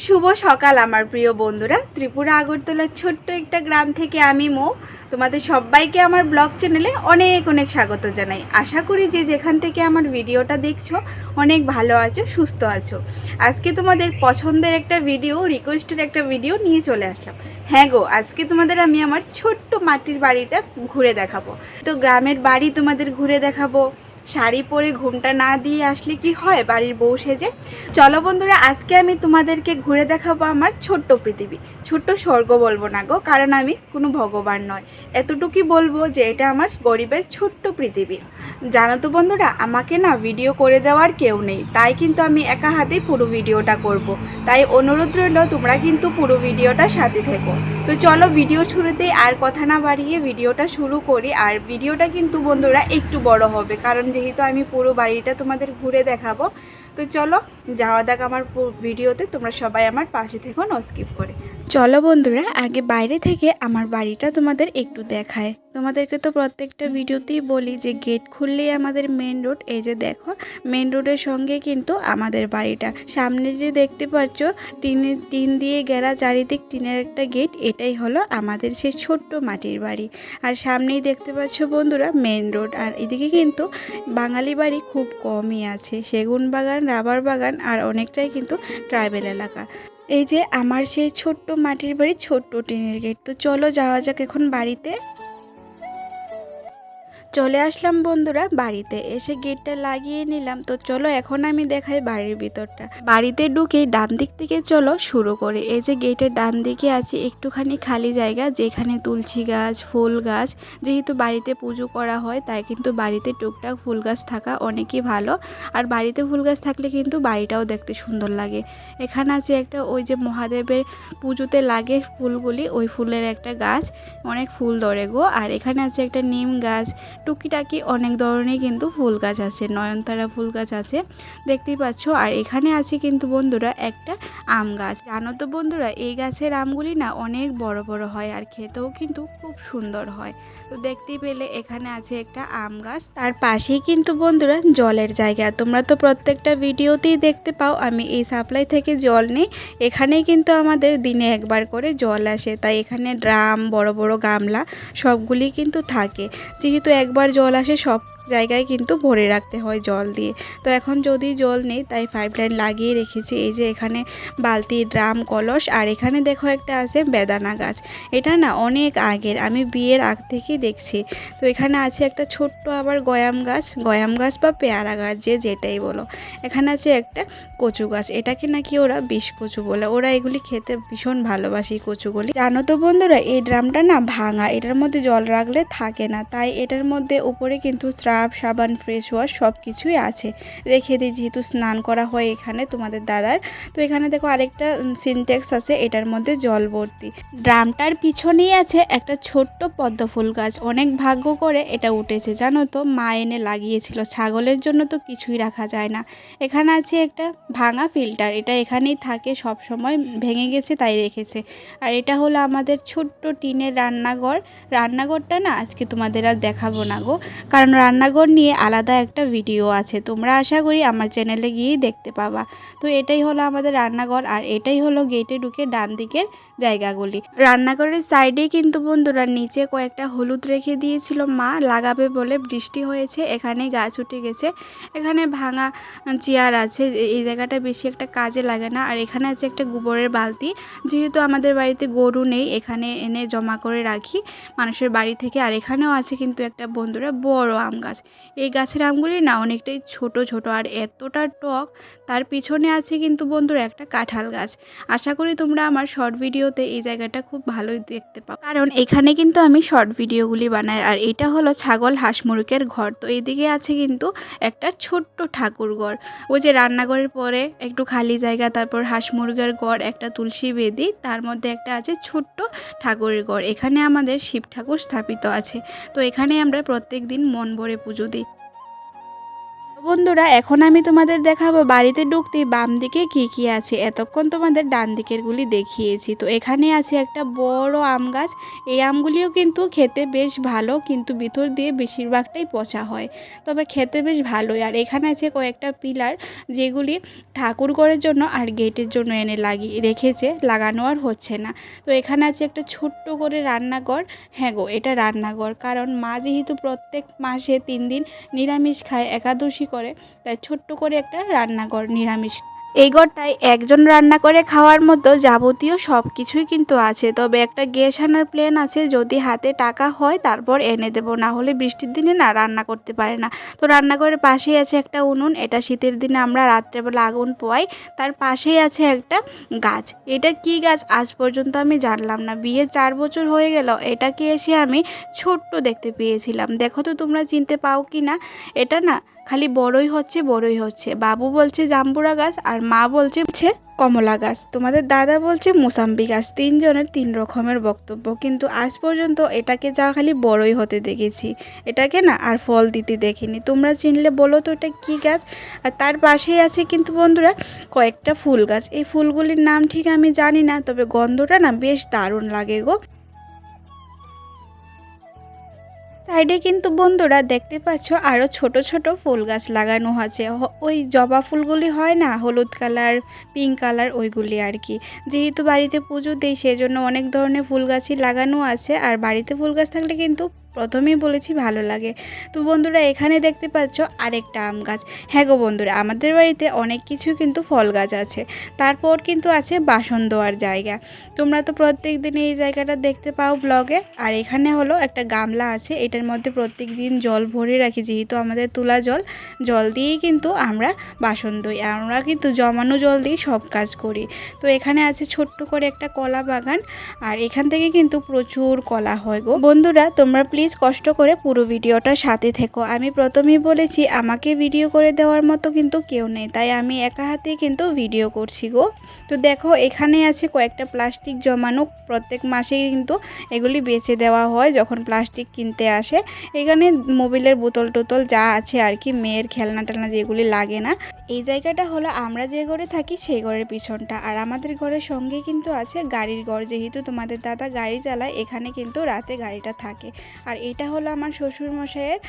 শুভ সকাল আমার প্রিয় বন্ধুরা। ত্রিপুরা আগরতলার ছোট্ট একটা গ্রাম থেকে আমি মো। তোমাদের সবাইকে আমার ব্লগ চ্যানেলে অনেক অনেক স্বাগত জানাই। আশা করি যে যেখান থেকে আমার ভিডিওটা দেখছ, অনেক ভালো আছো, সুস্থ আছো। আজকে তোমাদের পছন্দের একটা ভিডিও রিকোয়েস্টের একটা ভিডিও নিয়ে চলে আসলাম। হ্যাঁ গো, আজকে তোমাদের আমি আমার ছোট্ট মাটির বাড়িটা ঘুরে দেখাবো। তো গ্রামের বাড়ি তোমাদের ঘুরে দেখাবো। শাড়ি পরে ঘুমটা না দিয়ে আসলে কি হয়? বাড়ির বউ সেজে। চলো বন্ধুরা, আজকে আমি তোমাদেরকে ঘুরে দেখাবো আমার ছোট্ট পৃথিবী। ছোট্ট স্বর্গ বলব না গো, কারণ আমি কোনো ভগবান নয়। এতটুকুই বলব যে এটা আমার গরিবের ছোট্ট পৃথিবী। জানো তো বন্ধুরা, আমাকে না ভিডিও করে দেওয়ার কেউ নেই, তাই কিন্তু আমি একা হাতেই পুরো ভিডিওটা করব। তাই অনুরোধ রইল, তোমরা কিন্তু পুরো ভিডিওটা সাথে থেকো। তো চলো ভিডিও শুরুতেই আর কথা না বাড়িয়ে ভিডিওটা শুরু করি, আর ভিডিওটা কিন্তু বন্ধুরা একটু বড় হবে, কারণ যেহেতু আমি পুরো বাড়িটা তোমাদের ঘুরে দেখাবো। তো চলো, যাওয়া যাক আমার ভিডিওতে তোমরা সবাই আমার পাশে থেকো নো স্কিপ করে। চলো বন্ধুরা, আগে বাইরে থেকে আমার বাড়িটা তোমাদের একটু দেখায়। তোমাদেরকে তো প্রত্যেকটা ভিডিওতেই বলি যে গেট খুললেই আমাদের মেন রোড এই যে দেখো মেন রোডের সঙ্গে কিন্তু আমাদের বাড়িটা। সামনে যে দেখতে পাচ্ছ টিনের টিন দিয়ে ঘেরা চারিদিক টিনের একটা গেট এটাই হলো আমাদের সেই ছোট্ট মাটির বাড়ি। আর সামনেই দেখতে পাচ্ছ বন্ধুরা মেন রোড আর এদিকে কিন্তু বাঙালি বাড়ি খুব কমই আছে। সেগুন বাগান, রাবার বাগান, আর অনেকটাই কিন্তু ট্রাইবেল এলাকা। এই যে আমার সেই ছোট্ট মাটির বাড়ি, ছোট্ট টিনের গেট তো চলো যাওয়া যাক এখন বাড়িতে। চলে আসলাম বন্ধুরা, বাড়িতে। এসে গেটটা লাগিয়ে নিলাম। তো চলো এখন আমি দেখাই বাড়ির ভিতরটা। বাড়িতে ঢুকে ডান দিক থেকে চলো শুরু করে। এই যে গেটের ডান দিকে আছে, একটুখানি খালি জায়গা, যেখানে তুলসী গাছ, ফুল গাছ, যেহেতু বাড়িতে পুজো করা হয়, তাই কিন্তু বাড়িতে টুকটাক ফুল গাছ থাকা অনেকই ভালো। আর বাড়িতে ফুল গাছ থাকলে কিন্তু বাড়িটাও দেখতে সুন্দর লাগে। এখানে আছে একটা, ওই যে মহাদেবের পুজোতে লাগে ফুলগুলি, ওই ফুলের একটা গাছ, অনেক ফুল ধরে গো। আর এখানে আছে একটা নিম গাছ টুকিটাকি অনেক ধরনের কিন্তু ফুল গাছ আছে, নয়নতারা ফুল গাছ আছে, দেখতেই পাচ্ছ। আর এখানে আছে কিন্তু বন্ধুরা একটা আম গাছ। জানো তো বন্ধুরা, এই গাছের আমগুলি না অনেক বড় বড় হয় আর খেতেও কিন্তু খুব সুন্দর হয়। তো দেখতেই পেলে এখানে আছে একটা আম গাছ। তার পাশেই কিন্তু বন্ধুরা জলের জায়গা। তোমরা তো প্রত্যেকটা ভিডিওতেই দেখতে পাও, আমি এই সাপ্লাই থেকে জল নিই। এখানেই কিন্তু আমাদের দিনে একবার করে জল আসে। তাই এখানে ড্রাম, বড় বড় গামলা সবগুলি কিন্তু থাকে। যেহেতু একবার জল আসে সব জায়গায় কিন্তু ভরে রাখতে হয় জল দিয়ে। তো এখন যদি জল নেই, তাই পাইপ লাইন লাগিয়ে রেখেছি। এই যে এখানে বালতি, ড্রাম, কলস আর এখানে দেখো একটা আছে বেদানা গাছ। এটা না অনেক আগের, আমি বিয়ের আগ থেকেই দেখছি। তো এখানে আছে একটা ছোট্ট আবার গয়াম গাছ গয়াম গাছ বা পেয়ারা গাছ, যে যেটাই বলো। এখানে আছে একটা কচু গাছ, এটাকে নাকি ওরা বিষ কচু বলে। ওরা এগুলি খেতে ভীষণ ভালোবাসে কচুগুলি জানো তো বন্ধুরা, এই ড্রামটা না ভাঙা, এটার মধ্যে জল রাখলে থাকে না। তাই এটার মধ্যে উপরে কিন্তু স্রাব সাবান ফ্রেশ ওয়াশ সব কিছুই আছে। রেখে দিই, যেহেতু স্নান করা হয় এখানে তোমাদের দাদার। তো এখানে দেখো আরেকটা সিনটেক্স আছে, এটার মধ্যে জল ভর্তি। ড্রামটার পিছনেই আছে একটা ছোট্ট পদ্ম ফুল গাছ। অনেক ভাগ্য করে এটা উঠেছে, জানো তো? মা এনে লাগিয়েছিল। ছাগলের জন্য তো কিছুই রাখা যায় না। এখানে আছে একটা ভাঙা ফিল্টার এটা এখানেই থাকে সব সময় ভেঙে গেছে, তাই রেখেছে। আর এটা হলো আমাদের ছোট্ট টিনের রান্নাঘর। রান্নাঘরটা না, আজকে তোমাদের আর দেখাবো না গো। কারণ রান্নাঘর নিয়ে আলাদা একটা ভিডিও আছে। তোমরা আশা করি আমার চ্যানেলে গিয়েই দেখতে পাবা। তো এটাই হলো আমাদের রান্নাঘর আর এটাই হলো গেটে ঢুকে ডান দিকের জায়গাগুলি। রান্নাঘরের সাইডেই কিন্তু বন্ধুরা নিচে কয়েকটা হলুদ রেখে দিয়েছিল মা, লাগাবে বলে বৃষ্টি হয়েছে এখানে গাছ উঠে গেছে। এখানে ভাঙা চেয়ার আছে এই জায়গাটা বেশি একটা কাজে লাগে না। আর এখানে আছে একটা গোবরের বালতি, যেহেতু আমাদের বাড়িতে গরু নেই, এখানে এনে জমা করে রাখি মানুষের বাড়ি থেকে। আর এখানেও আছে কিন্তু একটা বন্ধুরা বড় আম গাছ। এই গাছের আমগুলি না অনেকটাই ছোট ছোট, আর এতটা টক, তার পিছনে আছে কিন্তু বন্ধুরা একটা কাঁঠাল গাছ। আশা করি তোমরা আমার শর্ট ভিডিওতে এই জায়গাটা খুব ভালোই দেখতে পাও। কারণ এখানে কিন্তু আমি শর্ট ভিডিওগুলি বানাই আর এটা হলো ছাগল হাঁস মুরগের ঘর। তো এইদিকে আছে কিন্তু একটা ছোট্ট ঠাকুর ঘর। ওই যে রান্নাঘরের পরে একটু খালি জায়গা, তারপর হাঁস মুরগের ঘর, একটা তুলসী বেদি, তার মধ্যে একটা আছে ছোট্ট ঠাকুরের ঘর। এখানে আমাদের শিব ঠাকুর স্থাপিত আছে। তো এখানে আমরা প্রত্যেক দিন মন ভরে পুজো দিই। বন্ধুরা, এখন আমি তোমাদের দেখাবো বাড়িতে ঢুকতে বাম দিকে কি কি আছে। এতক্ষণ তোমাদের ডান দিকেরগুলি দেখিয়েছি। তো এখানে আছে একটা বড় আম গাছ। এই আমগুলিও কিন্তু খেতে বেশ ভালো, কিন্তু ভিতর দিয়ে বেশিরভাগটাই পচা হয়। তবে খেতে বেশ ভালোই। আর এখানে আছে কয়েকটা পিলার, যেগুলি ঠাকুর ঘরের জন্য আর গেটের জন্য এনে লাগিয়ে রেখেছে। লাগানো আর হচ্ছে না। তো এখানে আছে একটা ছোট্ট করে রান্নাঘর। হ্যাঁ গো, এটা রান্নাঘর। কারণ মা যেহেতু প্রত্যেক মাসে তিন দিন নিরামিষ খায়, একাদশী করে, তাই ছোট্ট করে একটা রান্নাঘর নিরামিষ। এই ঘরটায় একজন রান্না করে খাওয়ার মতো যাবতীয় সব কিছুই কিন্তু আছে, তবে একটা গ্যাস আনার প্ল্যান আছে, যদি হাতে টাকা হয় তারপর এনে দেব, না হলে বৃষ্টির দিনে না রান্না করতে পারে না। তো রান্নাঘরের পাশেই আছে একটা উনুন, এটা শীতের দিনে আমরা রাত্রেবেলা আগুন পোয়াই, তার পাশেই আছে একটা গাছ। এটা কি গাছ আজ পর্যন্ত আমি জানলাম না বিয়ে চার বছর হয়ে গেল, এটাকে এসে আমি ছোট্ট দেখতে পেয়েছিলাম। দেখো তো তোমরা চিনতে পাও কি না এটা না খালি বড়ই হচ্ছে বড়ই হচ্ছে। বাবু বলছে জাম্বুরা গাছ আর মা বলছে হচ্ছে কমলা গাছ। তোমাদের দাদা বলছে মোসাম্বি গাছ। তিনজনের তিন রকমের বক্তব্য। কিন্তু আজ পর্যন্ত এটাকে যা খালি বড়ই হতে দেখেছি। এটাকে না আর ফল দিতে দেখিনি। তোমরা চিনলে বলো তো এটা কী গাছ? আর তার পাশেই আছে কিন্তু বন্ধুরা কয়েকটা ফুল গাছ। এই ফুলগুলির নাম ঠিক আমি জানি না, তবে গন্ধটা না বেশ দারুণ লাগে গো। সাইডে কিন্তু বন্ধুরা দেখতে পাচ্ছ আরও ছোট ছোট ফুল গাছ লাগানো আছে। ওই জবা ফুলগুলি হয় না, হলুদ কালার পিঙ্ক কালার ওইগুলি আর কি। যেহেতু বাড়িতে পুজো দেই সেই জন্য অনেক ধরনের ফুল গাছই লাগানো আছে। আর বাড়িতে ফুল গাছ থাকলে কিন্তু প্রথমেই বলেছি ভালো লাগে। তো বন্ধুরা, এখানে দেখতে পাচ্ছ আরেকটা আম গাছ। হ্যাঁ গো বন্ধুরা, আমাদের বাড়িতে অনেক কিছু কিন্তু ফল গাছ আছে। তারপর কিন্তু আছে বাসন দেওয়ার জায়গা। তোমরা তো প্রত্যেক দিন এই জায়গাটা দেখতে পাও ব্লগে। আর এখানে হলো একটা গামলা আছে, এটার মধ্যে প্রত্যেক দিন জল ভরে রাখি, যেহেতু আমাদের তোলা জল। জল দিয়েই কিন্তু আমরা বাসন ধুই। আমরা কিন্তু জমানো জল দিয়ে সব কাজ করি। তো এখানে আছে ছোট্ট করে একটা কলা বাগান। আর এখান থেকে কিন্তু প্রচুর কলা হয় গো। বন্ধুরা, তোমরা প্লিজ কষ্ট করে পুরো ভিডিওটা সাথে থেকো। আমি প্রথমেই বলেছি, আমাকে ভিডিও করে দেওয়ার মতো কিন্তু কেউ নেই, তাই আমি একা হাতে কিন্তু ভিডিও করছি গো। তো দেখো, এখানে আছে কয়েকটা প্লাস্টিক জমানো, প্রত্যেক মাসেই কিন্তু এগুলি বেচে দেওয়া হয় যখন প্লাস্টিক কিনতে আসে। এখানে মোবিলের বোতল টোতল যা আছে আর কি, মেয়ের খেলনা টেলনা যেগুলি লাগে না। এই জায়গাটা হলো আমরা যে ঘরে থাকি সেই ঘরের পিছনটা। আর আমাদের ঘরের সঙ্গে কিন্তু আছে গাড়ির ঘর, যেহেতু তোমাদের দাদা গাড়ি চালায়, এখানে কিন্তু রাতে গাড়িটা থাকে। আর এটা হলো আমার শ্বশুর মশাইয়ের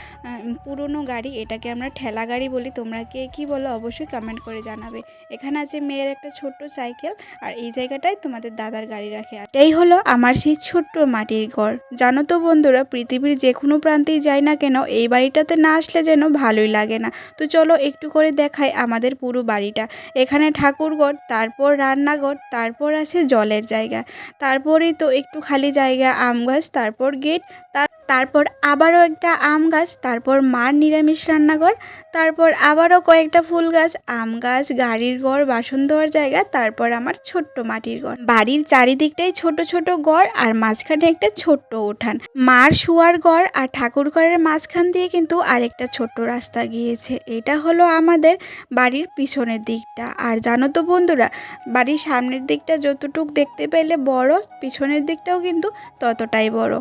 পুরনো গাড়ি, এটাকে আমরা ঠেলা গাড়ি বলি। তোমরা কে কী বলো অবশ্যই কমেন্ট করে জানাবে। এখানে আছে মেয়ের একটা ছোট্ট সাইকেল আর এই জায়গাটায় তোমাদের দাদার গাড়ি রাখে। আর এই হলো আমার সেই ছোট্ট মাটির ঘর। জানো তো বন্ধুরা, পৃথিবীর যে কোনো প্রান্তেই যাই না কেন, এই বাড়িটাতে না আসলে যেন ভালোই লাগে না। তো চলো একটু করে দেখাই আমাদের পুরো বাড়িটা। এখানে ঠাকুরঘর, তারপর রান্নাঘর, তারপর আছে জলের জায়গা। তারপরেই তো একটু খালি জায়গা, আম গাছ, তারপর গেট, তার তারপর আবারও একটা আম গাছ, তারপর মার নিরামিষ রান্নাঘর, তারপর আবারও কয়েকটা ফুল গাছ, আম গাছ, গাড়ির ঘর, বাসন ধোয়ার জায়গা, তারপর আমার ছোট্ট মাটির ঘর। বাড়ির চারিদিকটাই ছোট ছোট ঘর আর মাঝখানে একটা ছোট্ট উঠান। মার শুয়ার ঘর আর ঠাকুর ঘরের মাঝখান দিয়ে কিন্তু আরেকটা ছোট্ট রাস্তা গিয়েছে। এটা হলো আমাদের বাড়ির পিছনের দিকটা। আর জানো তো বন্ধুরা, বাড়ির সামনের দিকটা যতটুক দেখতে পেলে বড়, পিছনের দিকটাও কিন্তু ততটাই বড়।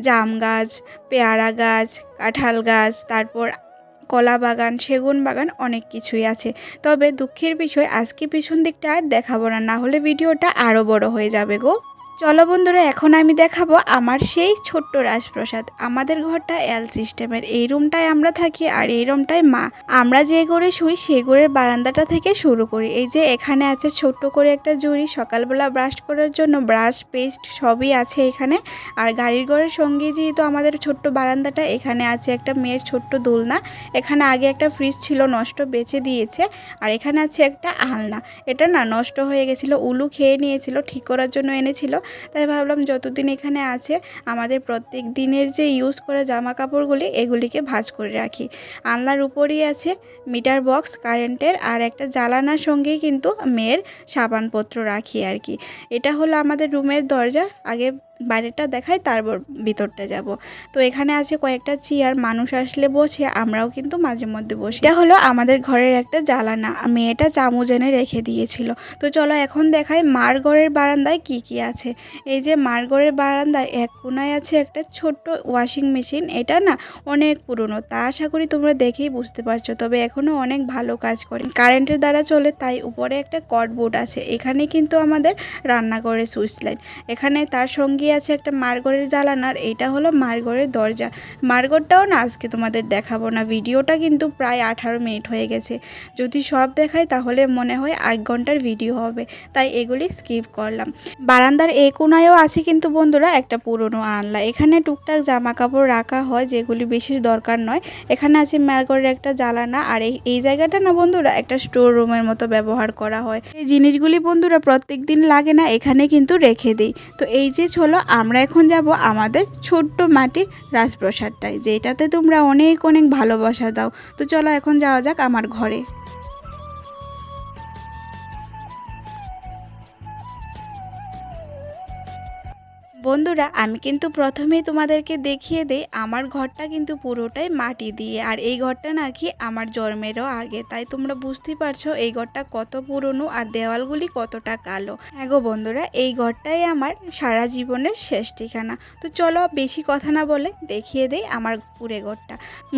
জাম গাছ পেয়ারা গাছ, কাঁঠাল গাছ, তারপর কলা বাগান, সেগুন বাগান অনেক কিছুই আছে। তবে দুঃখের বিষয়, আজকে পিছন দিকটা আর দেখাবো না না হলে ভিডিওটা আরও বড় হয়ে যাবে গো। চলো বন্ধুরা, এখন আমি দেখাবো আমার সেই ছোট্ট রাজপ্রসাদ। আমাদের ঘরটা এল সিস্টেমের এই রুমটায় আমরা থাকি আর এই রুমটায় মা। আমরা যে ঘরে শুই সেই ঘরের বারান্দাটা থেকে শুরু করি। এই যে এখানে আছে ছোট্ট করে একটা জুড়ি, সকালবেলা ব্রাশ করার জন্য ব্রাশ পেস্ট সবই আছে এখানে। আর গাড়ির ঘরের সঙ্গে যেহেতু আমাদের ছোট্ট বারান্দাটা, এখানে আছে একটা মেয়ের ছোট্ট দোলনা। এখানে আগে একটা ফ্রিজ ছিল, নষ্ট বেঁচে দিয়েছে। আর এখানে আছে একটা আলনা। এটা না নষ্ট হয়ে গেছিল, উলু খেয়ে নিয়েছিল, ঠিক করার জন্য এনেছিল। তাই ভাবলাম যতদিন এখানে আছে, আমাদের প্রত্যেক দিনের যে ইউজ করা জামা কাপড়গুলি এগুলিকে ভাজ করে রাখি। আনলার উপরই আছে মিটার বক্স কারেন্টের আর একটা জ্বালানার সঙ্গেই কিন্তু মেয়ের সাবানপত্র রাখি আর কি। এটা হলো আমাদের রুমের দরজা। আগে বাইরেটা দেখাই, তারপর ভিতরটা যাব। তো এখানে আছে কয়েকটা চেয়ার, মানুষ আসলে বসে, আমরাও কিন্তু মাঝে মধ্যে বসি। এটা হলো আমাদের ঘরের একটা জ্বালানা মেয়েটা চামচ এনে রেখে দিয়েছিল। তো চলো এখন দেখাই মার ঘরের বারান্দায় কি কি আছে। এই যে মার ঘরের বারান্দায় এক কোনায় আছে একটা ছোট্ট ওয়াশিং মেশিন, এটা না অনেক পুরনো, তা আশা করি তোমরা দেখেই বুঝতে পারছ, তবে এখনও অনেক ভালো কাজ করে। কারেন্টের দ্বারা চলে, তাই উপরে একটা কটবোর্ড আছে, এখানে কিন্তু আমাদের রান্নাঘরের সুইচ লাইট। এখানে তার সঙ্গে আছে একটা মারগড়ের জ্বালানার এইটা হলো মার্গরের দরজা। মারগড়টাও না আজকে তোমাদের দেখাবো না, ভিডিওটা কিন্তু প্রায় আঠারো মিনিট হয়ে গেছে। যদি সব দেখাই তাহলে মনে হয় এক ঘণ্টার ভিডিও হবে, তাই এগুলি স্কিপ করলাম। বারান্দার এ কোনায়ও আছে কিন্তু বন্ধুরা একটা পুরনো আনলা এখানে টুকটাক জামা কাপড় রাখা হয়, যেগুলি বেশি দরকার নয়। এখানে আছে মারগড়ের একটা জ্বালানা আর এই জায়গাটা না বন্ধুরা একটা স্টোর রুমের মতো ব্যবহার করা হয়। এই জিনিসগুলি বন্ধুরা প্রত্যেক দিন লাগে না, এখানে কিন্তু রেখে দিই। তো এই যে চলো আমরা এখন যাব আমাদের ছোট্ট মাটির রাজপ্রসাদটায়, যেটাতে তোমরা অনেক অনেক ভালোবাসা দাও। তো চলো এখন যাওয়া যাক আমার ঘরে। বন্ধুরা, আমি কিন্তু প্রথমেই তোমাদেরকে দেখিয়ে দেই, আমার ঘরটা কিন্তু পুরোটাই মাটি দিয়ে। আর এই ঘরটা নাকি আমার জন্মেরও আগে, তাই তোমরা বুঝতেই পারছ এই ঘরটা কত পুরনো আর দেওয়ালগুলি কতটা কালো। হ্যাঁ গো বন্ধুরা, এই ঘরটাই আমার সারা জীবনের শেষ ঠিকানা। তো চলো বেশি কথা না বলে দেখিয়ে দেই আমার পুরে ঘরটা।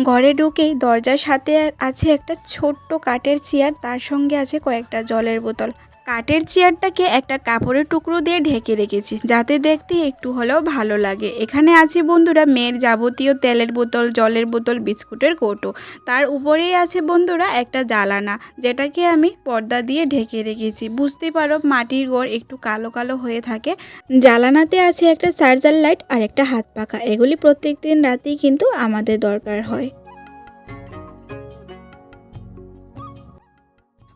ঘরে ঢুকেই দরজার সাথে আছে একটা ছোট্ট কাঠের চেয়ার, তার সঙ্গে আছে কয়েকটা জলের বোতল। কাঠের চেয়ারটাকে একটা কাপড়ের টুকরো দিয়ে ঢেকে রেখেছি, যাতে দেখতে একটু হলেও ভালো লাগে। এখানে আছে বন্ধুরা মেয়ের যাবতীয় তেলের বোতল, জলের বোতল, বিস্কুটের কৌটো। তার উপরেই আছে বন্ধুরা একটা জ্বালানা, যেটাকে আমি পর্দা দিয়ে ঢেকে রেখেছি। বুঝতে পারো মাটির ঘর একটু কালো কালো হয়ে থাকে। জ্বালানাতে আছে একটা চার্জার লাইট আর একটা হাত পাখা। এগুলি প্রত্যেক দিন রাতেই কিন্তু আমাদের দরকার হয়।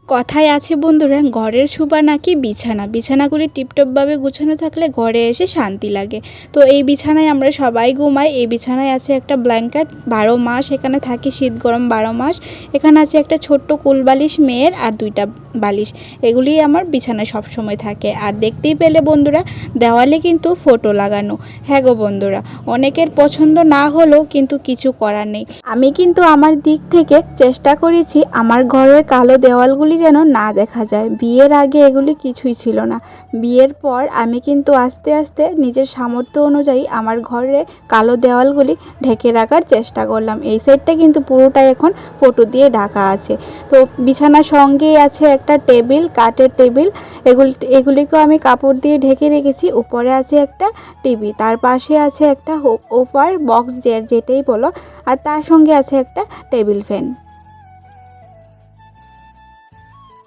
কথায় আছে বন্ধুরা, ঘরের শোভা নাকি বিছানা। বিছানাগুলি টিপটপভাবে গুছানো থাকলে ঘরে এসে শান্তি লাগে। তো এই বিছানায় আমরা সবাই ঘুমাই। এই বিছানায় আছে একটা ব্ল্যাঙ্কেট বারো মাস এখানে থাকি, শীত গরম বারো মাস। এখানে আছে একটা ছোট্ট কুলবালিশ মেয়ের আর দুইটা বালিশ, এগুলি আমার বিছানায় সবসময় থাকে। আর দেখতেই পেলে বন্ধুরা, দেওয়ালে কিন্তু ফটো লাগানো। হ্যাঁ গো বন্ধুরা, অনেকের পছন্দ না হলেও কিন্তু কিছু করার নেই। আমি কিন্তু আমার দিক থেকে চেষ্টা করেছি আমার ঘরের কালো দেওয়ালগুলি যেন না দেখা যায়। বিয়ের আগে এগুলি কিছুই ছিল না। বিয়ের পর আমি কিন্তু আস্তে আস্তে নিজের সামর্থ্য অনুযায়ী আমার ঘরের কালো দেওয়ালগুলি ঢেকে রাখার চেষ্টা করলাম। এই সাইডটা কিন্তু পুরোটাই এখন ফটো দিয়ে ঢাকা আছে। তো বিছানার সঙ্গেই আছে একটা টেবিল, কাঠের টেবিল, এগুলি, এগুলিকেও আমি কাপড় দিয়ে ঢেকে রেখেছি। উপরে আছে একটা টিভি, তার পাশে আছে একটা ওফার বক্স যেটাই বলো, আর তার সঙ্গে আছে একটা টেবিল ফ্যান।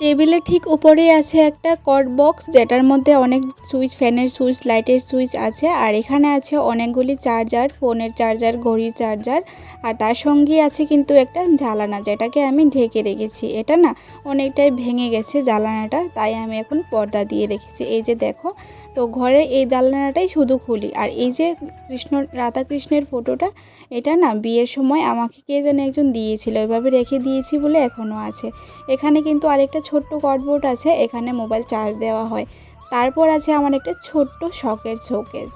টেবিলের ঠিক উপরে আছে একটা কট বক্স, যেটার মধ্যে অনেক সুইচ, ফ্যানের সুইচ, লাইটের সুইচ আছে, আর এখানে আছে অনেকগুলি চার্জার, ফোনের চার্জার, ঘড়ির চার্জার, আর তার সঙ্গে আছে কিন্তু একটা জ্বালানা, যেটাকে আমি ঢেকে রেখেছি। এটা না অনেকটাই ভেঙে গেছে জ্বালানাটা, তাই আমি এখন পর্দা দিয়ে রেখেছি। এই যে দেখো, তো ঘরে এই জ্বালানাটাই শুধু খুলি। আর এই যে কৃষ্ণ, রাধাকৃষ্ণের ফটোটা, এটা না বিয়ের সময় আমাকে কে যেন একজন দিয়েছিল, এভাবে রেখে দিয়েছি বলে এখনও আছে। এখানে কিন্তু আরেকটা ছোট্ট কটবোর্ড আছে, এখানে মোবাইল চার্জ দেওয়া হয়। তারপর আছে আমার একটা ছোট্ট শখের শোকেস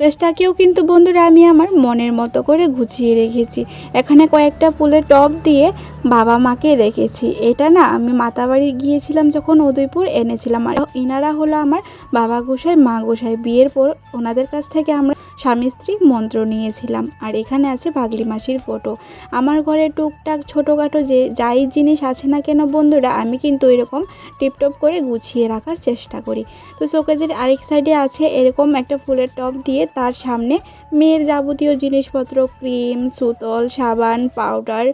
শোকেসটাকেও কিন্তু বন্ধুরা আমি আমার মনের মতো করে গুছিয়ে রেখেছি। এখানে কয়েকটা ফুলের টব দিয়ে বাবা মাকে রেখেছি। এটা না, আমি মাতাবাড়ি গিয়েছিলাম যখন উদয়পুর, এনেছিলাম আর ইনারা হলো আমার বাবা গোসাই, মা গোসাই। বিয়ের পর ওনাদের কাছ থেকে আমরা স্বামী স্ত্রী মন্ত্র নিয়েছিলাম। আর এখানে আছে পাগলি মাসির ফটো আমার ঘরে টুকটাক ছোটোখাটো যে যাই জিনিস আছে না কেন বন্ধুরা, আমি কিন্তু এরকম টিপটপ করে গুছিয়ে রাখার চেষ্টা করি। তো শোকেজের আরেক সাইডে আছে এরকম একটা ফুলের টব দিয়ে তার সামনে মেয়ের যাবতীয় জিনিসপত্র, ক্রিম, সুতল, সাবান পাউডার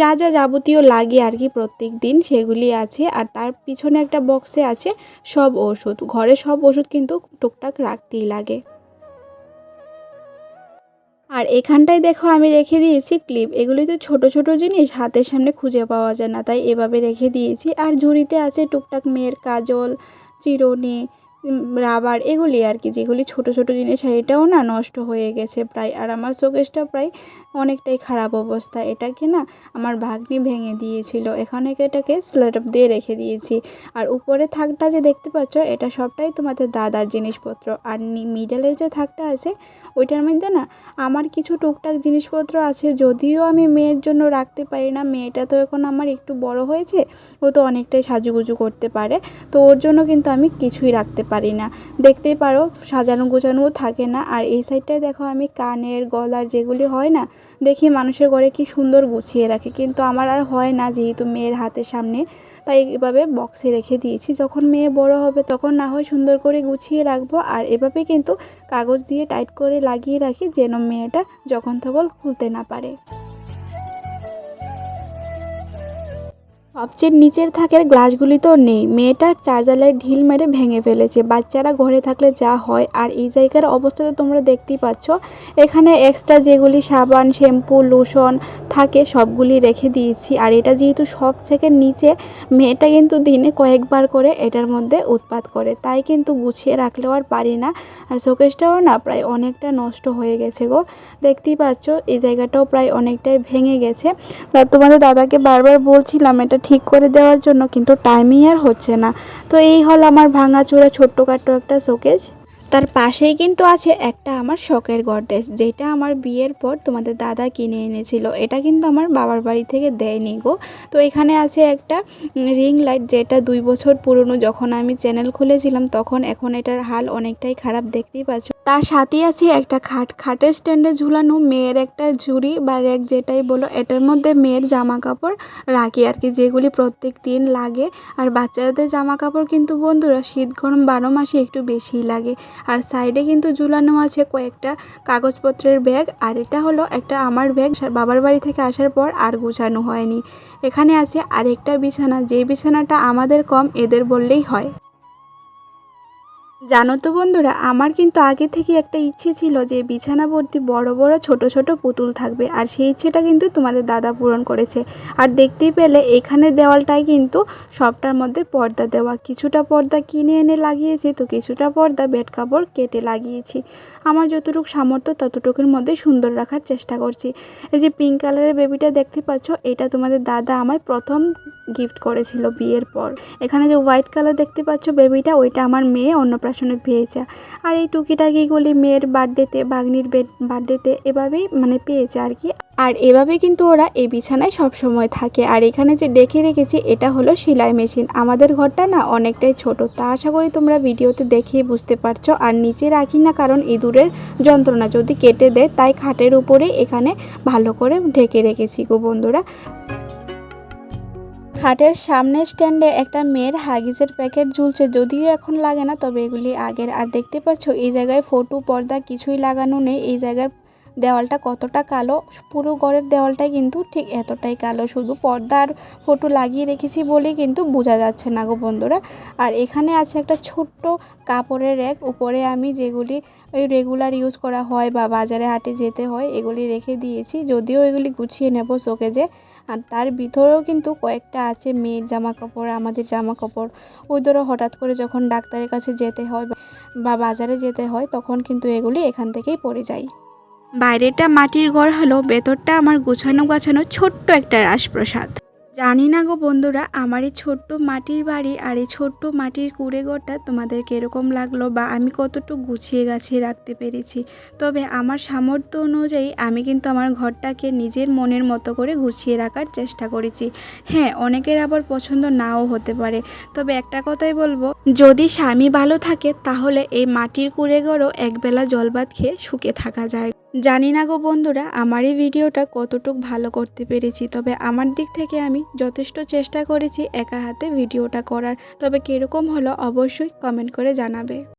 যা যা যাবতীয় লাগে আর কি প্রত্যেক দিন সেগুলি আছে। আর তার পিছনে একটা বক্সে আছে সব ওষুধ ঘরে সব ওষুধ কিন্তু টুকটাক রাখতেই লাগে। আর এখানটায় দেখো আমি রেখে দিয়েছি ক্লিপ। এগুলি তো ছোট ছোট জিনিস, হাতের সামনে খুঁজে পাওয়া যায় না, তাই এভাবে রেখে দিয়েছি। আর ঝুড়িতে আছে টুকটাক মেয়ের কাজল, চিরুনি রাবার এগুলি আর কি, যেগুলি ছোট ছোট জিনিস আর এটাও না নষ্ট হয়ে গেছে প্রায়। আর আমার শোকেসটা প্রায় অনেকটাই খারাপ অবস্থা। এটাকে না আমার ভাগ্নি ভেঙে দিয়েছিল। এখানে এটাকে স্ল্যাব দিয়ে রেখে দিয়েছি। আর উপরে থাকটা যে দেখতে পাচ্ছ, এটা সবটাই তোমাদের দাদার জিনিসপত্র। আর মিডলের যে থাকটা আছে, ওইটার মধ্যে না আমার কিছু টুকটাক জিনিসপত্র আছে। যদিও আমি মেয়ের জন্য রাখতে পারি না, মেয়েটা তো এখন আমার একটু বড় হয়েছে, ও তো অনেকটাই সাজুগুজু করতে পারে। তো ওর জন্য কিন্তু আমি কিছুই রাখতে পারি না। দেখতেই পারো, সাজানো গোছানোও থাকে না। আর এই সাইডটায় দেখো আমি কানের, গলার যেগুলি হয় না, দেখি মানুষের ঘরে কি সুন্দর গুছিয়ে রাখে। কিন্তু আমার আর হয় না যেহেতু মেয়ের হাতের সামনে। তাই এভাবে বক্সে রেখে দিয়েছি। যখন মেয়ে বড় হবে তখন না হয় সুন্দর করে গুছিয়ে রাখব। আর এভাবে কিন্তু কাগজ দিয়ে টাইট করে লাগিয়ে রাখি যেন মেয়েটা যখন তখন খুলতে না পারে। সবচেয়ে নিচের থাকের গ্লাসগুলি তো নেই। মেয়েটা চার্জারের ঢিল মেরে ভেঙে ফেলেছে। বাচ্চারা ঘরে থাকলে যা হয়। আর এই জায়গার অবস্থা তো তোমরা দেখতেই পাচ্ছ। এখানে এক্সট্রা যেগুলি সাবান, শ্যাম্পু, লোশন থাকে, সবগুলি রেখে দিয়েছি। আর এটা যেহেতু সব থেকে নিচে, মেয়েটা কিন্তু দিনে কয়েকবার করে এটার মধ্যে উৎপাত করে। তাই কিন্তু গুছিয়ে রাখলেও আর পারি না। আর শোকেসটাও না প্রায় অনেকটা নষ্ট হয়ে গেছে গো। দেখতেই পাচ্ছ, এই জায়গাটাও প্রায় অনেকটাই ভেঙে গেছে। তোমাদের দাদাকে বারবার বলছিলাম, এটা ঠিক করে দেওয়ার জন্য কিন্তু টাইমিং আর হচ্ছে না। তো এই হল আমার ভাঙাচোরা ছোট্টখাটো একটা শোকেজ তার পাশেই কিন্তু আছে একটা আমার শখের গডরেজ যেটা আমার বিয়ের পর তোমাদের দাদা কিনে এনেছিল। এটা কিন্তু আমার বাবার বাড়ি থেকে দেয়নি গো। তো এখানে আছে একটা রিং লাইট যেটা দুই বছর পুরনো। যখন আমি চ্যানেল খুলেছিলাম, তখন এখন এটার হাল অনেকটাই খারাপ, দেখতেই পাচ্ছ। তার সাথেই আছে একটা খাট। খাটের স্ট্যান্ডে ঝুলানো মেয়ের একটা ঝুড়ি বা র্যাক যেটাই বলো, এটার মধ্যে মেয়ের জামা কাপড় রাখি আর কি, যেগুলি প্রত্যেক দিন লাগে। আর বাচ্চাদের জামা কাপড় কিন্তু বন্ধুরা শীত, গরম বারো মাসে একটু বেশিই লাগে। আর সাইডে কিন্তু ঝুলানো আছে কয়েকটা কাগজপত্রের ব্যাগ আর এটা হলো একটা আমার ব্যাগ বাবার বাড়ি থেকে আসার পর আর গুছানো হয়নি। এখানে আছে আরেকটা বিছানা যে বিছানাটা আমাদের কম, এদের বললেই হয়। জানো তো বন্ধুরা, আমার কিন্তু আগে থেকে একটা ইচ্ছে ছিল যে বিছানা ভর্তি বড় বড় ছোট ছোট পুতুল থাকবে, আর সেই ইচ্ছেটা কিন্তু তোমাদের দাদা পূরণ করেছে। আর দেখতেই পেলে এখানে দেওয়ালটাই কিন্তু সবটার মধ্যে পর্দা দেওয়া, কিছুটা পর্দা কিনে এনে লাগিয়েছি তো কিছুটা পর্দা বেড কাপড় কেটে লাগিয়েছি। আমার যতটুকু সামর্থ্য ততটুকুর মধ্যে সুন্দর রাখার চেষ্টা করছি। এই যে পিঙ্ক কালারের বেবিটা দেখতে পাচ্ছ, এটা তোমাদের দাদা আমায় প্রথম গিফট করেছিল বিয়ের পর। এখানে যে হোয়াইট কালার দেখতে পাচ্ছ বেবিটা ওইটা আমার মেয়ে অন্নপ্রাশনে পেয়েছে। আর এই টুকিটাকিগুলি মেয়ের বার্থডেতে বাগনির বেড বার্থডেতে এভাবেই মানে পেয়েছে আর কি। আর এভাবে কিন্তু ওরা এই বিছানায় সব সময় থাকে। আর এখানে যে ডেকে রেখেছি, এটা হলো সেলাই মেশিন। আমাদের ঘরটা না অনেকটাই ছোট। তা আশা করি তোমরা ভিডিওতে দেখিয়ে বুঝতে পারছ। আর নিচে রাখি না, কারণ ইঁদুরের যন্ত্রণা যদি কেটে দেয়, তাই খাটের উপরে এখানে ভালো করে ঢেকে রেখেছি গো বন্ধুরা। খাটের সামনের স্ট্যান্ডে একটা মেয়ের হাগিজের প্যাকেট ঝুলছে, যদিও এখন লাগে না, তবে এগুলি আগের। আর দেখতে পাচ্ছ, এই জায়গায় ফটো, পর্দা কিছুই লাগানো নেই, এই জায়গার দেওয়ালটা কতটা কালো, পুরো ঘরের দেওয়ালটাই কিন্তু ঠিক এতটাই কালো। শুধু পর্দার ফটো লাগিয়ে রেখেছি বলেই কিন্তু বোঝা যাচ্ছে না গো বন্ধুরা। আর এখানে আছে একটা ছোট্ট কাপড়ের র্যাক উপরে আমি যেগুলি ওই রেগুলার ইউজ করা হয় বা বাজারে হাটে যেতে হয়, এগুলি রেখে দিয়েছি। যদিও এগুলি গুছিয়ে নেব শোকেজে। আর তার ভিতরেও কিন্তু কয়েকটা আছে মেয়ের জামা কাপড় আমাদের জামা কাপড় ওই ধরো হঠাৎ করে যখন ডাক্তারের কাছে যেতে হয় বা বাজারে যেতে হয়, তখন কিন্তু এগুলি এখান থেকেই পড়ে যায়। বাইরেটা মাটির ঘর হলো, ভেতরটা আমার গুছানো গাছানো ছোট্ট একটা রাজপ্রসাদ। জানি না গো বন্ধুরা, আমার এই ছোট্ট মাটির বাড়ি আর এই ছোট্ট মাটির কুড়ে ঘরটা তোমাদের কীরকম লাগল বা আমি কতটুকু গুছিয়ে গাছিয়ে রাখতে পেরেছি। তবে আমার সামর্থ্য অনুযায়ী আমি কিন্তু আমার ঘরটাকে নিজের মনের মতো করে গুছিয়ে রাখার চেষ্টা করেছি। হ্যাঁ অনেকের আবার পছন্দ নাও হতে পারে। তবে একটা কথাই বলব, যদি স্বামী ভালো থাকে তাহলে এই মাটির কুড়ে ঘরও একবেলা জল ভাত খেয়ে শুকে থাকা যায়। জানি না গো বন্ধুরা, আমার এই ভিডিওটা কতটুক ভালো করতে পেরেছি, তবে আমার দিক থেকে আমি যথেষ্ট চেষ্টা করেছি একা হাতে ভিডিওটা করার, তবে কীরকম হলো অবশ্যই কমেন্ট করে জানাবে।